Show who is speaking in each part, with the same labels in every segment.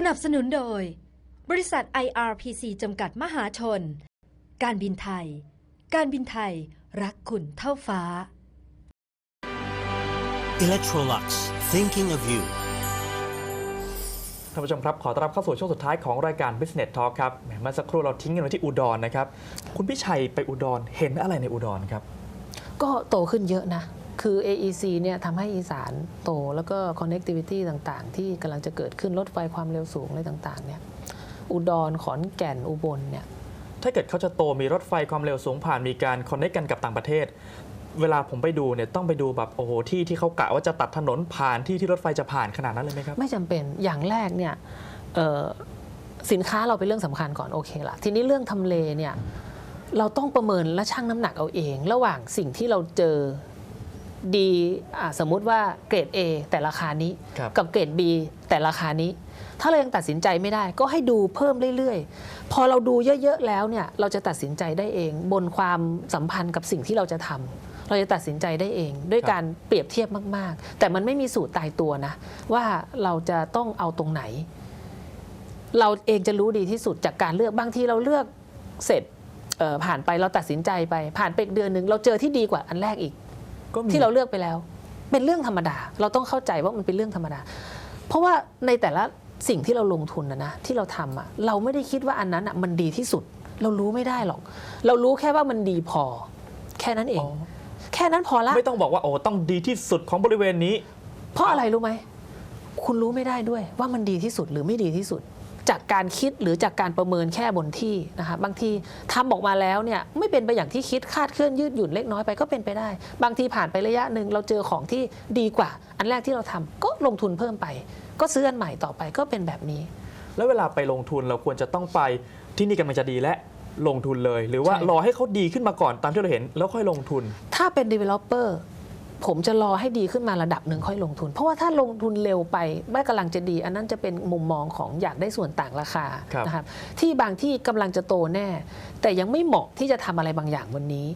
Speaker 1: สนับสนุนโดย บริษัท IRPC จำกัดมหาชน การบินไทย การบินไทยรักคุณเท่าฟ้า
Speaker 2: Electrolux, thinking of you.
Speaker 3: ท่านผู้ชมครับ ขอต้อนรับเข้าสู่ช่วงสุดท้ายของรายการ Business Talk ครับแหมเมื่อสักครู่เราทิ้งกันไว้ที่อุดรนะครับ คุณพิชัยไปอุดรเห็นอะไรในอุดรครับ
Speaker 4: ก็โตขึ้นเยอะนะ คือ AEC เนี่ยทำให้อีสานโต แล้วก็ connectivity ต่างๆ ที่กำลังจะเกิดขึ้นรถไฟความเร็วสูงอะไรต่างๆเนี่ยอุดรขอนแก่นอุบลเนี่ย
Speaker 3: ถ้าเกิดเขาจะโตมีรถไฟความเร็วสูงผ่านมีการคอนเนคกันกับต่างประเทศ เวลาผมไปดูเนี่ยต้องไปดูแบบโอ้โหที่ที่เขากะว่าจะตัดถนนผ่านที่ที่รถไฟจะผ่านขนาดนั้นเลยไหมครับ
Speaker 4: ไม่จำเป็นอย่างแรกเนี่ยสินค้าเราเป็นเรื่องสำคัญก่อนโอเคละทีนี้เรื่องทำเลเนี่ยเราต้องประเมินและชั่งน้ำหนักเอาเอง ระหว่างสิ่งที่เราเจอ ดีอะสมมุติว่าเกรด A แต่ราคานี้
Speaker 3: ครับ
Speaker 4: กับเกรด B แต่ราคานี้ ถ้าเรายังตัดสินใจไม่ได้ ก็ให้ดูเพิ่มเรื่อยๆ พอเราดูเยอะๆแล้วเนี่ยเราจะตัดสินใจได้เอง บนความสัมพันธ์กับสิ่งที่เราจะทำเราจะตัดสินใจได้เอง ด้วยการเปรียบเทียบมาก ๆ แต่มันไม่มีสูตรตายตัวนะ ว่าเราจะต้องเอาตรงไหน เราเองจะรู้ดีที่สุดจากการเลือกบางทีเราเลือกเสร็จเอ่อผ่านไปเราตัดสินใจไป ผ่านไปอีกเดือนหนึ่งเราเจอที่ดีกว่าอันแรกอีก
Speaker 3: ก็มี
Speaker 4: ที่เราเลือกไปแล้ว เป็นเรื่องธรรมดา เราต้องเข้าใจว่ามันเป็นเรื่องธรรมดา เพราะว่าในแต่ละสิ่งที่เราลงทุนนะนะที่เราทำอะเราไม่ได้คิดว่าอันนั้นอะมันดีที่สุด เรารู้ไม่ได้หรอก เรารู้แค่ว่ามันดีพอ แค่นั้นเอง
Speaker 3: อ๋อ
Speaker 4: แค่นั้นพอละ
Speaker 3: ไม่ต้องบอกว่าโอ้ต้องดีที่สุดของบริเวณนี้
Speaker 4: เพราะอะไรรู้ไหม คุณรู้ไม่ได้ด้วยว่ามันดีที่สุดหรือไม่ดีที่สุด จากการคิดหรือจากการประเมินแค่บนที่นะคะบางทีทำออกมาแล้วเนี่ยไม่เป็นไปอย่างที่คิดคาดเคลื่อนยืดหยุ่นเล็กน้อยไปก็เป็นไปได้ บางทีผ่านไประยะหนึ่งเราเจอของที่ดีกว่า อันแรกที่เราทำก็ลงทุนเพิ่มไป ก็ซื้ออันใหม่ต่อไปก็เป็นแบบนี้
Speaker 3: แล้วเวลาไปลงทุนเราควรจะต้องไปที่นี่กำลังจะดีและลงทุนเลย หรือว่า
Speaker 4: ใช่
Speaker 3: รอให้เขาดีขึ้นมาก่อนตามที่เราเห็นแล้วค่อยลงทุน
Speaker 4: ถ้าเป็น developer ผมจะรอให้ดีขึ้นมาระดับหนึ่งค่อยลงทุน เพราะว่าถ้าลงทุนเร็วไปไม่กำลังจะดี อันนั้นจะเป็นมุมมองของอยากได้ส่วนต่างราคา
Speaker 3: ครับ
Speaker 4: นะครับที่บางที่กำลังจะโตแน่ แต่ยังไม่เหมาะที่จะทำอะไรบางอย่างวันนี้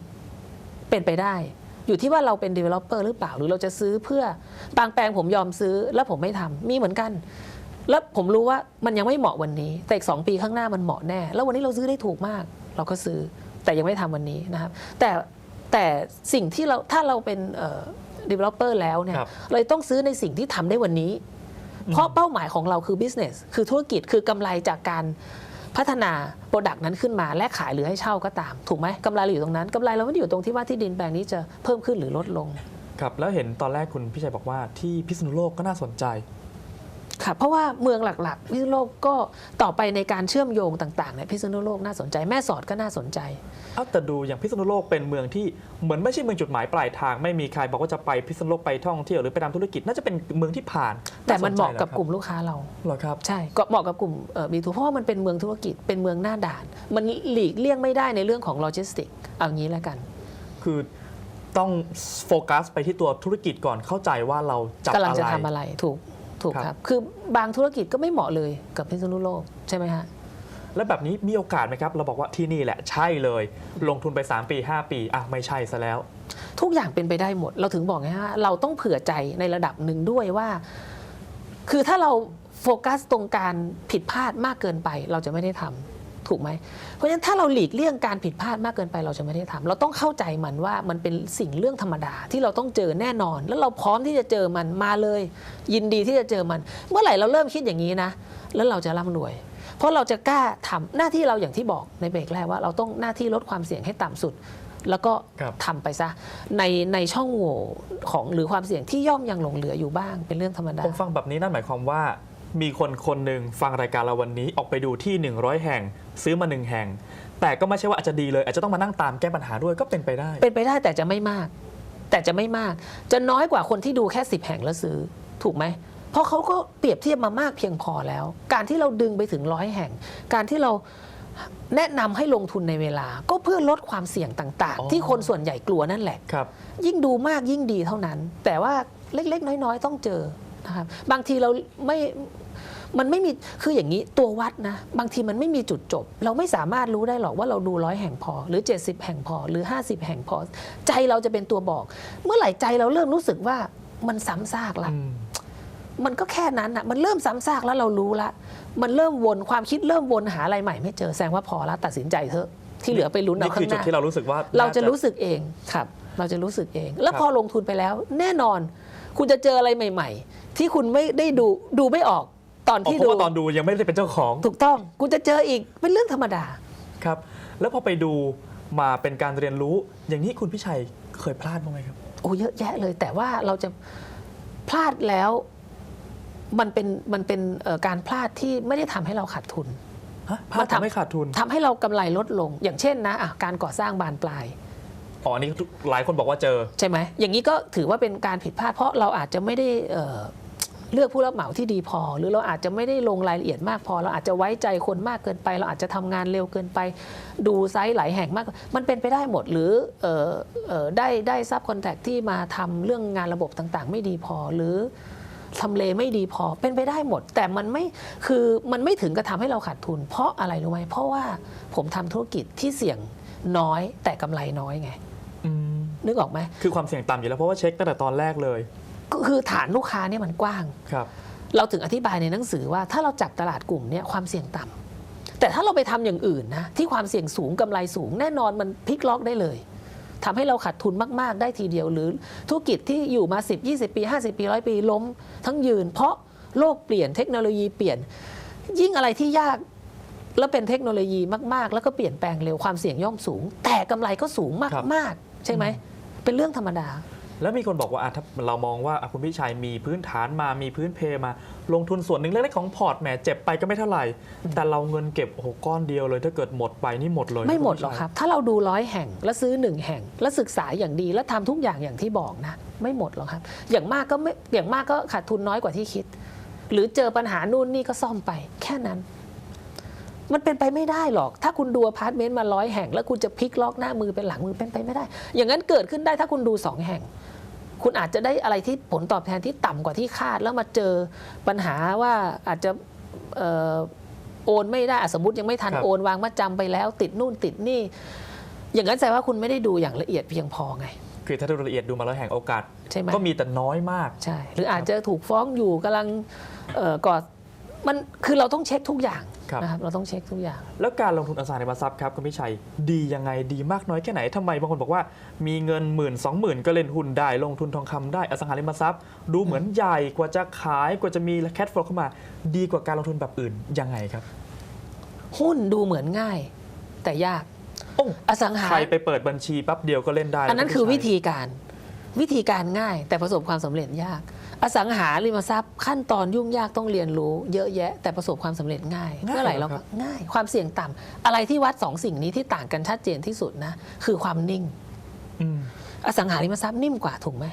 Speaker 4: เป็นไปได้อยู่ที่ว่าเราเป็น developer หรือเปล่า หรือเราจะซื้อเพื่อบางแปลงผมยอมซื้อแล้วผมไม่ทำมีเหมือนกัน แล้วผมรู้ว่ามันยังไม่เหมาะวันนี้ แต่อีกสองปีข้างหน้ามันเหมาะแน่ แล้ววันนี้เราซื้อได้ถูกมาก เราก็ซื้อแต่ยังไม่ทำวันนี้นะครับ แต่ แต่สิ่งที่เราถ้าเราเป็นเอ่อ developer แล้วเนี่ย
Speaker 3: ครับ
Speaker 4: เราต้องซื้อในสิ่งที่ทำได้วันนี้ เพราะเป้าหมายของเราคือ business คือธุรกิจคือกำไรจากการพัฒนาโปรดักต์นั้นขึ้นมาและขายหรือให้เช่าก็ตาม ถูกไหมกำไรเราอยู่ตรงนั้นกำไรเราไม่ได้อยู่ตรงที่ว่าที่ดินแปลงนี้จะเพิ่มขึ้นหรือลดลง
Speaker 3: ครับแล้วเห็นตอนแรกคุณพี่ชัยบอกว่าที่พิษณุโลกก็น่าสนใจ
Speaker 4: ค่ะเพราะว่าเมืองหลักๆพิษณุโลกก็ต่อไปในการเชื่อมโยงต่างๆเนี่ยพิษณุโลกน่าสนใจแม่สอดก็น่าสนใจ
Speaker 3: เอาแต่ดูอย่างพิษณุโลกเป็นเมืองที่เหมือนไม่ใช่เมืองจุดหมายปลายทางไม่มีใครบอกว่าจะไปพิษณุโลกไปท่องเที่ยวหรือไปทำธุรกิจน่าจะเป็นเมืองที่ผ่าน
Speaker 4: แต่มันเหมาะกับ
Speaker 3: สใจ
Speaker 4: กลุ่มลูกค้าเรา
Speaker 3: เหรอครับ
Speaker 4: ใช่ก็เหมาะกับกลุ่มบีทูเพราะว่ามันเป็นเมืองธุรกิจเป็นเมืองหน้าด่าน มันหลีกเลี่ยงไม่ได้ในเรื่องของโลจิสติกเอางี้แล้วกัน
Speaker 3: คือต้องโฟกัสไปที่ตัวธุรกิจก่อนเข้าใจว่าเราจับ
Speaker 4: กำลัง
Speaker 3: อะไร
Speaker 4: จะทำอะไรถูกถูก
Speaker 3: ครับ
Speaker 4: ครับ คือบางธุรกิจก็ไม่เหมาะเลยกับพิษณุโลกใช่ไหมฮะ
Speaker 3: แล้วแบบนี้มีโอกาสไหมครับ เราบอกว่าที่นี่แหละใช่เลย ลงทุนไป 3 ปี 5 ปีอะไม่ใช่ซะแล้ว
Speaker 4: ทุกอย่างเป็นไปได้หมด เราถึงบอกไงฮะเราต้องเผื่อใจในระดับหนึ่งด้วยว่า คือถ้าเราโฟกัสตรงการผิดพลาดมากเกินไป เราจะไม่ได้ทำถูกไหม เพราะฉะนั้นถ้าเราหลีกเลี่ยงการผิดพลาดมากเกินไปเราจะไม่ได้ทำเราต้องเข้าใจมันว่ามันเป็นสิ่งเรื่องธรรมดาที่เราต้องเจอแน่นอน แล้วเราพร้อมที่จะเจอมันมาเลย ยินดีที่จะเจอมัน เมื่อไหร่เราเริ่มคิดอย่างนี้นะ แล้วเราจะร่ำรวย เพราะเราจะกล้าทำหน้าที่เราอย่างที่บอกในเบรกแรกว่า เราต้องหน้าที่ลดความเสี่ยงให้ต่ำสุด แล้วก็
Speaker 3: ครับ
Speaker 4: ทำไปซะในในช่องโหว่ของหรือความเสี่ยงที่ย่อมยังหลงเหลืออยู่บ้างเป็นเรื่องธรรมดา
Speaker 3: ผมฟังแบบนี้นั่นหมายความว่า มีคนคนหนึ่งฟังรายการเราวันนี้ออกไปดูที่ 100 แห่ง ซื้อมาหนึ่งแห่ง แต่ก็ไม่ใช่ว่าอาจจะดีเลย อาจจะต้องมานั่งตามแก้ปัญหาด้วยก็เป็นไปได้
Speaker 4: เป็นไปได้แต่จะไม่มาก แต่จะไม่มาก จะน้อยกว่าคนที่ดูแค่ 10 แห่งแล้วซื้อถูกไหม เพราะเขาก็เปรียบเทียบมามากเพียงพอแล้ว การที่เราดึงไปถึงร้อยแห่ง การที่เราแนะนำให้ลงทุนในเวลา ก็เพื่อลดความเสี่ยงต่าง
Speaker 3: อ๋อ
Speaker 4: ๆที่คนส่วนใหญ่กลัวนั่นแหละ
Speaker 3: ครับ
Speaker 4: ยิ่งดูมากยิ่งดีเท่านั้น แต่ว่าเล็ก ๆ น้อย ๆ ต้องเจอนะครับบางทีเราไม่มันไม่มีคืออย่างนี้ตัววัดนะ บางทีมันไม่มีจุดจบ เราไม่สามารถรู้ได้หรอกว่าเราดูร้อยแห่งพอ หรือ 70 แห่งพอ หรือ 50 แห่งพอ ใจเราจะเป็นตัวบอก เมื่อไหร่ใจเราเริ่มรู้สึกว่ามันซ้ำซากละ
Speaker 3: อื ม
Speaker 4: มันก็แค่นั้นอะมันเริ่มซ้ำซากแล้วเรารู้ละ มันเริ่มวนความคิดเริ่มวนหาอะไรใหม่ไม่เจอแสดงว่าพอแล้วตัดสินใจเถอะที่เหลือไปลุ้นเอา
Speaker 3: นี่
Speaker 4: ข้า
Speaker 3: คือง
Speaker 4: ห
Speaker 3: จุด
Speaker 4: น้า
Speaker 3: ที่เรารู้สึกว่า
Speaker 4: เราจะ
Speaker 3: น่
Speaker 4: รู้สึกเองครับ เราจะรู้สึกเอง แล้ว
Speaker 3: ครับ
Speaker 4: พอลงทุนไปแล้ว แน่นอน คุณจะเจออะไรใหม่ ๆ ที่คุณไม่ได้ดูดูไม่ออกตอน
Speaker 3: อ๋อ
Speaker 4: ที่
Speaker 3: เพราะ
Speaker 4: ดู
Speaker 3: ว่าตอนดูยังไม่ได้เป็นเจ้าของ
Speaker 4: ถูกต้องคุณจะเจออีกเป็นเรื่องธรรมดา
Speaker 3: ครับ แล้วพอไปดูมาเป็นการเรียนรู้ อย่างนี้คุณพิชัยเคยพลาดบ้างไหมครับ
Speaker 4: โอ้เยอะแยะเลยแต่ว่าเราจะพลาดแล้ว มันเป็นมันเป็นเอ่อการพลาดที่ไม่ได้ทำให้เราขาดทุน
Speaker 3: ฮะพลาดทำให้ขาดทุน
Speaker 4: ทำให้เรากำไรลดลง อย่างเช่นนะอะการก่อสร้างบานปลาย
Speaker 3: อ๋ออันนี้หลายคนบอกว่าเจอ
Speaker 4: ใช่ไหมอย่างนี้ก็ถือว่าเป็นการผิดพลาดเพราะเราอาจจะไม่ได้เอ่อเลือกผู้รับเหมาที่ดีพอ หรือเราอาจจะไม่ได้ลงรายละเอียดมากพอ เราอาจจะไว้ใจคนมากเกินไป เราอาจจะทำงานเร็วเกินไป ดูไซต์หลายแห่งมาก มันเป็นไปได้หมดหรือเอ่อเอ่อได้ได้ซับคอนแทคที่มาทำเรื่องงานระบบต่างๆ ไม่ดีพอหรือ ทำเลไม่ดีพอเป็นไปได้หมด แต่มันไม่คือมันไม่ถึงกระทำให้เราขาดทุน เพราะอะไรรู้ไหมเพราะว่าผมทำธุรกิจที่เสี่ยงน้อยแต่กำไรน้อยไง
Speaker 3: อืม
Speaker 4: นึกออกไหม
Speaker 3: คือความเสี่ยงต่ำอยู่แล้วเพราะว่าเช็คตั้งแต่ตอนแรกเลย
Speaker 4: ก็คือฐานลูกค้าเนี่ยมันกว้าง
Speaker 3: ครับ
Speaker 4: เราถึงอธิบายในหนังสือว่าถ้าเราจับตลาดกลุ่มเนี่ยความเสี่ยงต่ำแต่ถ้าเราไปทำอย่างอื่นนะที่ความเสี่ยงสูงกำไรสูงแน่นอนมันพลิกล็อกได้เลย ทำให้เราขาดทุนมากๆ ได้ทีเดียว หรือธุรกิจที่อยู่มา 10 20 ปี 50 ปีร้อยปีล้ม ทั้งยืน เพราะโลกเปลี่ยนเทคโนโลยีเปลี่ยน ยิ่งอะไรที่ยากแล้วเป็นเทคโนโลยีมากๆ แล้วก็เปลี่ยนแปลงเร็วความเสี่ยงย่อมสูง แต่กำไรก็สูง
Speaker 3: ครับ
Speaker 4: มากๆ ใช่ไหมเป็นเรื่องธรรมดา
Speaker 3: แล้วมีคนบอกว่าอะถ้าเรามองว่าอะคุณพิชัยมีพื้นฐานมามีพื้นเพมา ลงทุนส่วนหนึ่งเล็กๆของพอร์ตแหมเจ็บไปก็ไม่เท่าไหร่ แต่เราเงินเก็บโอ้โหก้อนเดียวเลยถ้าเกิดหมดไปนี่หมดเลยนะ
Speaker 4: ไม่หมด
Speaker 3: ณ
Speaker 4: หร
Speaker 3: พิ
Speaker 4: อก
Speaker 3: ชัย
Speaker 4: ครับ ถ้าเราดูร้อยแห่งแล้วซื้อหนึ่งแห่ง แล้วศึกษาอย่างดีแล้วทำทุกอย่างอย่างที่บอกนะ ไม่หมดหรอกครับ อย่างมากก็ไม่อย่างมากก็ขาดทุนน้อยกว่าที่คิด หรือเจอปัญหานู่นนี่ก็ซ่อมไปแค่นั้นมันเป็นไปไม่ได้หรอก ถ้าคุณดูอพาร์ตเมนต์มาร้อยแห่ง แล้วคุณจะพลิกล็อกหน้ามือเป็นหลังมือเป็นไปไม่ได้ อย่างนั้นเกิดขึ้นได้ถ้าคุณดูสองแห่ง คุณอาจจะได้อะไรที่ผลตอบแทนที่ต่ำกว่าที่คาด แล้วมาเจอปัญหาว่าอาจจะเอ่อโอนไม่ได้อะสมมติยังไม่ทัน
Speaker 3: ครับ
Speaker 4: โอนวางมาจำไปแล้ว ติดนู่นติดนี่ อย่างนั้นแสดงว่าคุณไม่ได้ดูอย่างละเอียดเพียงพอไง
Speaker 3: คือถ้าดูละเอียดดูมาแล้วแห่งโอกาส
Speaker 4: ใช่ไหม
Speaker 3: ก็มีแต่น้อยมาก
Speaker 4: ใช่หรืออาจจะถูกฟ้องอยู่กำลังเอ่อกอดมันคือเราต้องเช็คทุกอย่าง
Speaker 3: ครับ
Speaker 4: นะครับเราต้องเช็คทุกอย่าง
Speaker 3: แล้วการลงทุนอสังหาริมทรัพย์ครับคุณพิชัยดียังไงดีมากน้อยแค่ไหนทำไมบางคนบอกว่า มีเงินหมื่นสองหมื่นก็เล่นหุ้นได้ ลงทุนทองคำได้อสังหาริมทรัพย์ ดูเหมือนใหญ่กว่าจะขายกว่าจะมีแคทโฟลเข้ามา ดีกว่าการลงทุนแบบอื่นยังไงครับ
Speaker 4: หุ้นดูเหมือนง่าย แต่ยาก
Speaker 3: โอ้
Speaker 4: อสังหา
Speaker 3: ใครไปเปิดบัญชีแป๊บเดียวก็เล่นได้
Speaker 4: อันนั้น
Speaker 3: แล้ว
Speaker 4: คือ
Speaker 3: ณพิ
Speaker 4: วิ
Speaker 3: ชัย
Speaker 4: ธีการวิธีการง่าย แต่ประสบความสำเร็จยาก อสังหาริมทรัพย์ขั้นตอนยุ่งยากต้องเรียนรู้เยอะแยะ แต่ประสบความสำเร็จง่ายเมื่อไหร่เราก็ง่าย ความเสี่ยงต่ำอะไรที่วัดสองสิ่งนี้ที่ต่างกันชัดเจนที่สุดนะ คือความนิ่ง
Speaker 3: อืม
Speaker 4: อสังหาริมทรัพย์นิ่มกว่าถูกไหม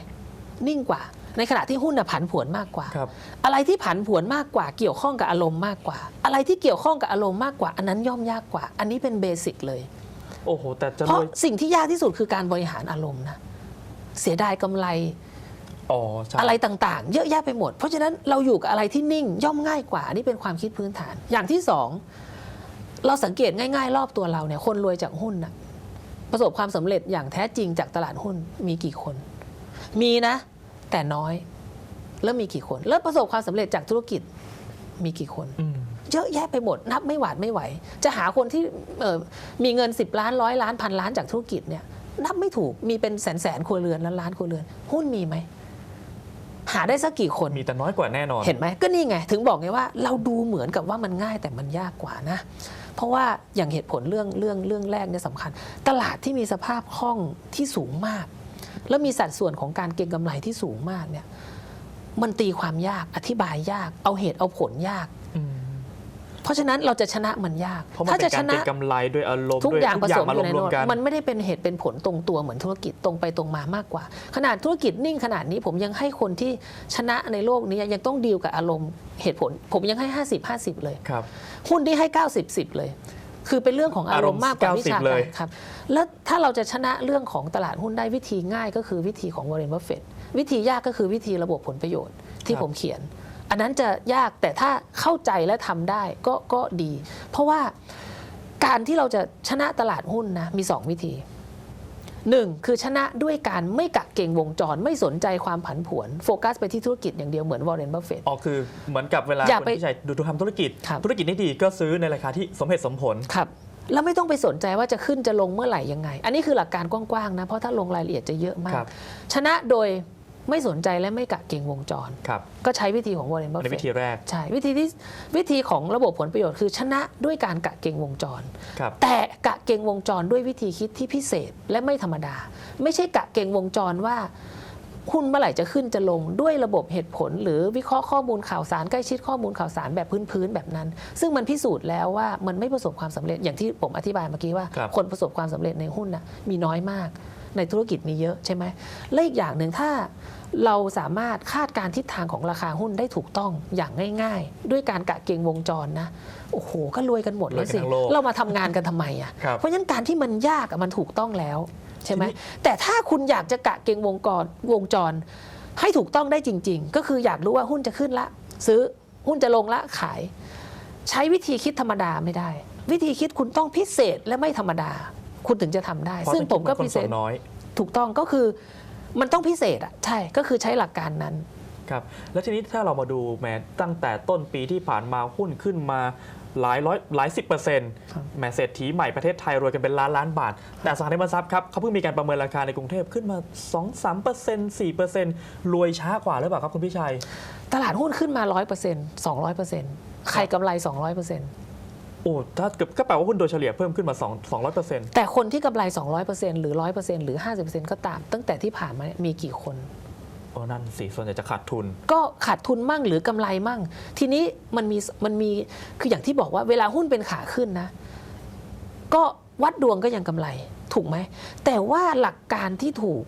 Speaker 4: นิ่งกว่า ในขณะที่หุ้นน่ะผันผวนมากกว่า
Speaker 3: ครับ
Speaker 4: อะไรที่ผันผวนมากกว่า เกี่ยวข้องกับอารมณ์มากกว่า อะไรที่เกี่ยวข้องกับอารมณ์มากกว่า อันนั้นย่อมยากกว่า อันนี้เป็นเบสิกเลย
Speaker 3: โอ้โหแต่จะ
Speaker 4: เพ
Speaker 3: ร
Speaker 4: ราะ
Speaker 3: วย
Speaker 4: สิ่งที่ยากที่สุดคือการบริหารอารมณ์นะเสียดายกำไร
Speaker 3: อ๋อใช่
Speaker 4: อะไรต่างๆ เยอะแยะไปหมด เพราะฉะนั้นเราอยู่กับอะไรที่นิ่งย่อมง่ายกว่าอันนี้เป็นความคิดพื้นฐาน อย่างที่สองเราสังเกตง่าย ๆ รอบตัวเราเนี่ยคนรวยจากหุ้นน่ะประสบความสำเร็จอย่างแท้จริงจากตลาดหุ้นมีกี่คน มีนะ แต่น้อยแล้วมีกี่คน แล้วประสบความสำเร็จจากธุรกิจมีกี่คน
Speaker 3: อืม
Speaker 4: เยอะแยะไปหมด นับไม่หวาดไม่ไหว จะหาคนที่เอ่อมีเงิน 10 ล้านร้อยล้านพันล้านจากธุรกิจเนี่ยนับไม่ถูกมีเป็นแสนแสนครัวเรือนล้านล้านครัวเรือน หุ้นมีไหม หาได้สักกี่คน
Speaker 3: มีแต่น้อยกว่าแน่นอน
Speaker 4: เห็นไหมก็นี่ไง ถึงบอกไงว่าเราดูเหมือนกับว่ามันง่ายแต่มันยากกว่านะ เพราะว่าอย่างเหตุผลเรื่องเรื่องเรื่องแรกเนี่ยสำคัญ ตลาดที่มีสภาพคล่องที่สูงมาก แล้วมีสัดส่วนของการเก็งกำไรที่สูงมากเนี่ยมันตีความยากอธิบายยาก เอาเหตุเอาผลยาก
Speaker 3: อืม
Speaker 4: เพ ราะฉะนั้นเราจะชนะมันยาก
Speaker 3: เพราะมันเป็นการเก็งกำไรด้วยอารมณ์
Speaker 4: ทุก
Speaker 3: ด้วย
Speaker 4: อย่างผสม
Speaker 3: มา
Speaker 4: อยู่ใน
Speaker 3: รว
Speaker 4: โน้
Speaker 3: ม
Speaker 4: ต
Speaker 3: ๆกัน
Speaker 4: มันไม่ได้เป็นเหตุเป็นผลตรงตัวเหมือนธุรกิจตรงไปตรงมามากกว่า ขนาดธุรกิจนิ่งขนาดนี้ผมยังให้คนที่ชนะในโลกนี้ยังต้องดีลกับอารมณ์เหตุผล ผมยังให้ 50 50 เลย
Speaker 3: ครับ
Speaker 4: หุ้นที่ให้ 90 10 เลย คือเป็นเรื่องของอารมณ์มากกว่าวิชา
Speaker 3: 90เล
Speaker 4: การ
Speaker 3: ย
Speaker 4: ครับแล้วถ้าเราจะชนะเรื่องของตลาดหุ้นได้วิธีง่ายก็คือวิธีของวอร์เรนบัฟเฟตวิธียากก็คือวิธีระบบผลประโยชน์ที่ผมเขียน อันนั้นจะยากแต่ถ้าเข้าใจและทำได้ก็ก็ดี เพราะว่าการที่เราจะชนะตลาดหุ้นนะมี 2 วิธีหนึ่งคือชนะด้วยการไม่กะเกงวงจรไม่สนใจความผันผวนโฟกัสไปที่ธุรกิจอย่างเดียวเหมือนวอร์เรนบัฟเฟต
Speaker 3: อ๋อคือเหมือนกับเวลา
Speaker 4: อย่า
Speaker 3: คน
Speaker 4: ไป
Speaker 3: ที่ใช้ดูทำธุรกิจ
Speaker 4: ครับ
Speaker 3: ธุรกิจนี้ดีก็ซื้อในราคาที่สมเหตุสมผล
Speaker 4: ครับแล้วไม่ต้องไปสนใจว่าจะขึ้นจะลงเมื่อไหร่ยังไง อันนี้คือหลักการกว้างๆนะ เพราะถ้าลงรายละเอียดจะเยอะมา
Speaker 3: ครั
Speaker 4: ก
Speaker 3: บ
Speaker 4: ชนะโดย ไม่สนใจและไม่กะเกงวงจร
Speaker 3: ครับ
Speaker 4: ก็ใช้วิธีของวอร์เรนบั
Speaker 3: อั
Speaker 4: ฟ
Speaker 3: นนี้
Speaker 4: เฟ
Speaker 3: วิ
Speaker 4: ต
Speaker 3: ธีแรก
Speaker 4: ใช่วิธีที่วิธีของระบบผลประโยชน์คือชนะด้วยการกะเกงวงจร
Speaker 3: ครับ
Speaker 4: แต่กะเกงวงจรด้วยวิธีคิดที่พิเศษและไม่ธรรมดา ไม่ใช่กะเกงวงจรว่าหุ้นเมื่อไหร่จะขึ้นจะลงด้วยระบบเหตุผล หรือวิเคราะห์ข้อมูลข่าวสารใกล้ชิดข้อมูลข่าวสารแบบพื้นๆแบบนั้น ซึ่งมันพิสูจน์แล้วว่ามันไม่ประสบความสำเร็จอย่างที่ผมอธิบายเมื่อกี้ว่า
Speaker 3: ครับ
Speaker 4: คนประสบความสำเร็จในหุ้นน่ะมีน้อยมาก ในธุรกิจมีเยอะใช่ไหมและอีกอย่างหนึ่งถ้า เราสามารถคาดการณ์ทิศทางของราคาหุ้นได้ถูกต้องอย่างง่าย ๆ ด้วยการกะเกงวงจรนะโอ้โห ก็รวยกันหมดแล้วสิ
Speaker 3: รวยกันทั้งโลก
Speaker 4: เรามาทำงานกันทำไมอะ
Speaker 3: ครับ
Speaker 4: เพราะฉะนั้นการที่มันยากอะมันถูกต้องแล้วใช่ไหม
Speaker 3: ทีนี้
Speaker 4: แต่ถ้าคุณอยากจะกะเกงวงกรวงจร ให้ถูกต้องได้จริง ๆ ก็คืออยากรู้ว่าหุ้นจะขึ้นละ ซื้อหุ้นจะลงละขาย ใช้วิธีคิดธรรมดาไม่ได้ วิธีคิดคุณต้องพิเศษและไม่ธรรมดา คุณถึงจะทำได้
Speaker 3: เพราะ
Speaker 4: ซึ่งผมก็
Speaker 3: ต้อง
Speaker 4: พิ
Speaker 3: คิด
Speaker 4: เศ
Speaker 3: เหมือนคนส่
Speaker 4: ษ
Speaker 3: วนน้อย
Speaker 4: ถูกต้องก็คือ มันต้องพิเศษอะใช่ก็คือใช้หลักการนั้น
Speaker 3: ครับแล้วทีนี้ถ้าเรามาดูแม้ตั้งแต่ต้นปีที่ผ่านมาหุ้นขึ้นมาหลายร้อยหลายสิบเปอร์เซ็นต์
Speaker 4: ครับ
Speaker 3: แหมเศรษฐีใหม่ประเทศไทยรวยกันเป็นล้านล้านบาท แต่อสังหาริมทรัพย์ครับเขาเพิ่งมีการประเมินราคาในกรุงเทพขึ้นมา 2 3เปอร์เซ็นต์4เปอร์เซ็นต์รวยช้ากว่าหรือเปล่าครับคุณพี่ชัย
Speaker 4: ตลาดหุ้นขึ้นมา 100% 200%ใครกำไร 200%
Speaker 3: โอ้ถ้าเกิดก็แปลว่าหุ้นโดยเฉลี่ยเพิ่มขึ้นมา2 200เปอร์เซ็นต์
Speaker 4: แต่คนที่กำไร 200%หรือ 100%หรือ 50%ก็ตาม ตั้งแต่ที่ผ่านมาเนี่ยมีกี่คน
Speaker 3: โอ้นั่นสิส่วนใหญ่จะขาดทุน
Speaker 4: ก็ขาดทุนมั่งหรือกำไรมั่ง ทีนี้มันมีมันมีคืออย่างที่บอกว่าเวลาหุ้นเป็นขาขึ้นนะ ก็วัดดวงก็ยังกำไรถูกไหม แต่ว่าหลักการที่ถูก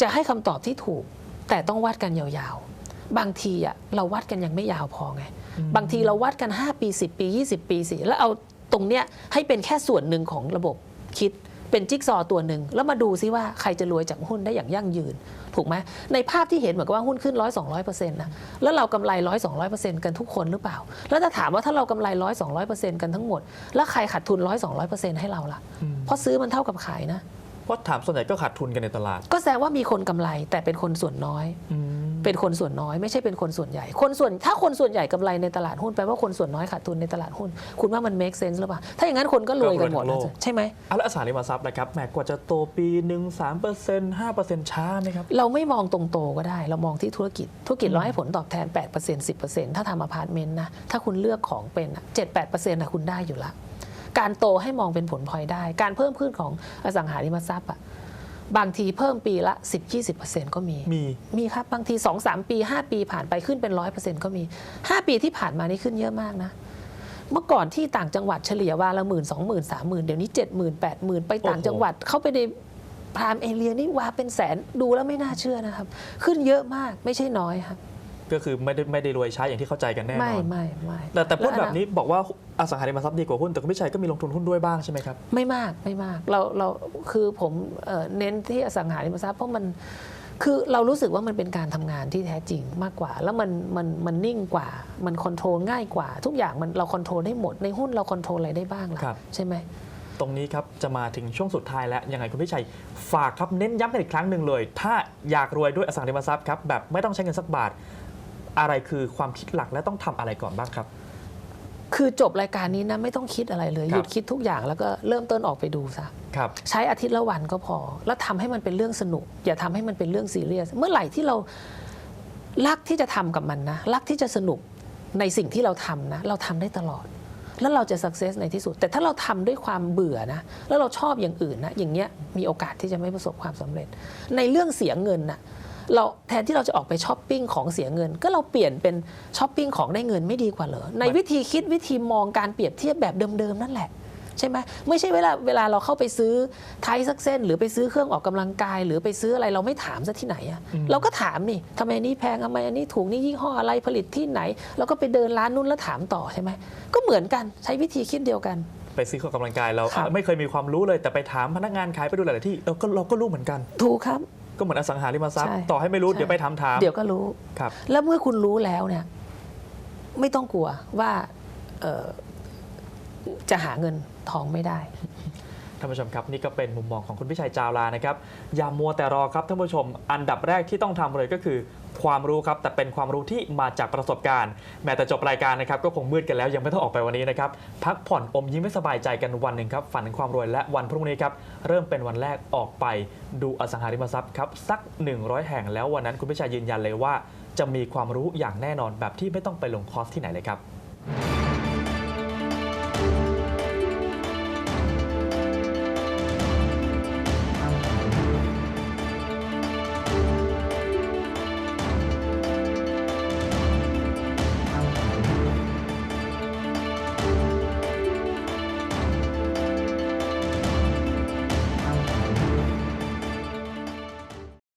Speaker 4: จะให้คำตอบที่ถูก แต่ต้องวัดกันยาวๆ บางทีอะเราวัดกันยังไม่ยาวพอไง บางทีเราวัดกัน 5 ปี 10 ปี 20 ปีสิแล้วเอาตรงเนี้ยให้เป็นแค่ส่วนหนึ่งของระบบคิดเป็นจิ๊กซอว์ตัวหนึ่ง แล้วมาดูซิว่าใครจะรวยจากหุ้นได้อย่างยั่งยืน ถูกไหมในภาพที่เห็นเหมือนกับว่าหุ้นขึ้นร้อยสองร้อยเปอร์เซ็นต์นะแล้วเรากำไรร้อยสองร้อยเปอร์เซ็นต์กันทุกคนหรือเปล่า แล้วถ้าถามว่าถ้าเรากำไรร้อยสองร้อยเปอร์เซ็นต์กันทั้งหมด แล้วใครขาดทุนร้อยสองร้อยเปอร์เซ็นต์ให้เราล่ะเพราะซื้อมันเท่ากับขายนะ
Speaker 3: เพราะถามส่วนใหญ่ก็ขาดทุนกันในตลาด
Speaker 4: ก็แสดงว่ามีคนกำไรแต่เป็นคนส่วนน้อย เป็นคนส่วนน้อยไม่ใช่เป็นคนส่วนใหญ่ คนส่วนถ้าคนส่วนใหญ่กำไรในตลาดหุ้นแปลว่าคนส่วนน้อยขาดทุนในตลาดหุ้น คุณว่ามัน make sense หรือเปล่า ถ้าอย่างนั้นคนก็รวยกันหมด
Speaker 3: ก็รวยทั้งโล
Speaker 4: นะ
Speaker 3: ก
Speaker 4: ใช่ไหม
Speaker 3: อะแล้วอสังหาริมทรัพย์นะครับแหมกว่าจะโตปีหนึ่งสามเปอร์เซ็นต์ห้าเปอร์เซ็นต์ช้าไหมครับ
Speaker 4: เราไม่มองตรงโตก็ได้ เรามองที่ธุรกิจ ธุรกิจเราให้ผลตอบแทน8% 10%ถ้าทำอพาร์ตเมนต์นะถ้าคุณเลือกของเป็นอะ7-8%นะคุณได้อยู่ละการโตให้มองเป็นผลพลอยได้ การเพิ่มขึ้นของอสังหาริมทรัพย์อะ บางทีเพิ่มปีละ 10-20%ก็มี
Speaker 3: มี
Speaker 4: มีครับ บางที 2 3 ปี 5 ปีผ่านไปขึ้นเป็น 100%ก็มี 5 ปีที่ผ่านมานี่ขึ้นเยอะมากนะ เมื่อก่อนที่ต่างจังหวัดเฉลี่ยวันละหมื่นสองหมื่นสามหมื่นเดี๋ยวนี้เจ็ดหมื่นแปดหมื่นไปต่าง
Speaker 3: โอ้โห
Speaker 4: จังหวัดเข้าไปในพรามเอเรียนี่วาเป็นแสนดูแล้วไม่น่าเชื่อนะครับ ขึ้นเยอะมากไม่ใช่น้อยครับ
Speaker 3: ก็คือไม่ได้ไม่ได้รวยช้าอย่างที่เข้าใจกันแน่น
Speaker 4: ไม่
Speaker 3: อน
Speaker 4: ไม่ไม่
Speaker 3: แต่แต่พูด
Speaker 4: ล้ว
Speaker 3: แบบนี้บอกว่าอสังหาริมทรัพย์ดีกว่าหุ้นแต่คุณพี่ชัยก็มีลงทุนหุ้นด้วยบ้างใช่ไหมครับ
Speaker 4: ไม่มากไม่มากเราเราคือผมเอ่อเน้นที่อสังหาริมทรัพย์เพราะมันคือเรารู้สึกว่ามันเป็นการทำงานที่แท้จริงมากกว่า แล้วมันมันมันนิ่งกว่า มันคอนโทรลง่ายกว่า ทุกอย่างมันเราคอนโทรลได้หมดในหุ้นเราคอนโทรลอะไรได้บ้างล่ะ
Speaker 3: ครับ
Speaker 4: ใช่ไหม
Speaker 3: ตรงนี้ครับจะมาถึงช่วงสุดท้ายแล้วยังไงคุณพี่ชัยฝากครับเน้นย้ำกันอีกครั้งหนึ่งเลย ถ้าอยากรวยด้วยอสังหาริมทรัพย์ครับแบบไม่ต้องใช้เงินสักบาท อะไรคือความคิดหลักและต้องทำอะไรก่อนบ้างครับ
Speaker 4: คือจบรายการนี้นะไม่ต้องคิดอะไรเลย
Speaker 3: ครับ
Speaker 4: หยุดคิดทุกอย่างแล้วก็เริ่มต้นออกไปดูซะ
Speaker 3: ครับ
Speaker 4: ใช้อาทิตย์ละวันก็พอ แล้วทำให้มันเป็นเรื่องสนุก อย่าทำให้มันเป็นเรื่องซีเรียสเมื่อไหร่ที่เรารักที่จะทำกับมันนะรักที่จะสนุกในสิ่งที่เราทำนะ เราทำได้ตลอด แล้วเราจะสักเซสในที่สุด แต่ถ้าเราทำด้วยความเบื่อนะ แล้วเราชอบอย่างอื่นนะ อย่างเงี้ยมีโอกาสที่จะไม่ประสบความสำเร็จ ในเรื่องเสียเงินนะ เราแทนที่เราจะออกไปช้อปปิ้งของเสียเงิน ก็เราเปลี่ยนเป็นช้อปปิ้งของได้เงินไม่ดีกว่าเหรอในวิธีคิดวิธีมองการเปรียบเทียบแบบเดิมๆนั่นแหละใช่ไหมไม่ใช่เวลาเวลาเราเข้าไปซื้อไทยสักเส้น หรือไปซื้อเครื่องออกกำลังกาย หรือไปซื้ออะไรเราไม่ถามซะที่ไหนอะเราก็ถามนี่ทำไมอันนี้แพงทำไมอันนี้ถูกนี่ยี่ห้ออะไรผลิตที่ไหนเราก็ไปเดินร้านนู้นแล้วถามต่อใช่ไหมก็เหมือนกันใช้วิธีคิดเดียวกัน
Speaker 3: ไปซื้อเครื่องออกกำลังกายเรา
Speaker 4: ครับ
Speaker 3: ไม่เคยมีความรู้เลยแต่ไปถามพนักงานขายไปดูหลายๆที่เราก็เราก็รู้เหมือนกัน
Speaker 4: ถูกครับ
Speaker 3: ก็เหมือนอสังหาริมทรัพย์
Speaker 4: ใช่
Speaker 3: ต่อให้ไม่รู้
Speaker 4: ใช่
Speaker 3: เดี๋ยวไปถามถาม
Speaker 4: เดี๋ยวก็รู้
Speaker 3: ครับ
Speaker 4: แล้วเมื่อคุณรู้แล้วเนี่ย ไม่ต้องกลัวว่าเอ่อจะหาเงินทองไม่ได้
Speaker 3: ท่านผู้ชมครับ นี่ก็เป็นมุมมองของคุณพิชัยจาวลานะครับ อย่ามัวแต่รอครับท่านผู้ชม อันดับแรกที่ต้องทำเลยก็คือ ความรู้ครับ แต่เป็นความรู้ที่มาจากประสบการณ์ แม้แต่จบรายการนะครับก็คงมืดกันแล้วยังไม่ต้องออกไปวันนี้นะครับ พักผ่อนอมยิ้มไม่สบายใจกันวันหนึ่งครับฝันถึงความรวยและวันพรุ่งนี้ครับ เริ่มเป็นวันแรกออกไปดูอสังหาริมทรัพย์ครับ สัก 100 แห่งแล้ววันนั้นคุณพิชัยยืนยันเลยว่า จะมีความรู้อย่างแน่นอนแบบที่ไม่ต้องไปลงคอร์สที่ไหนเลยครับ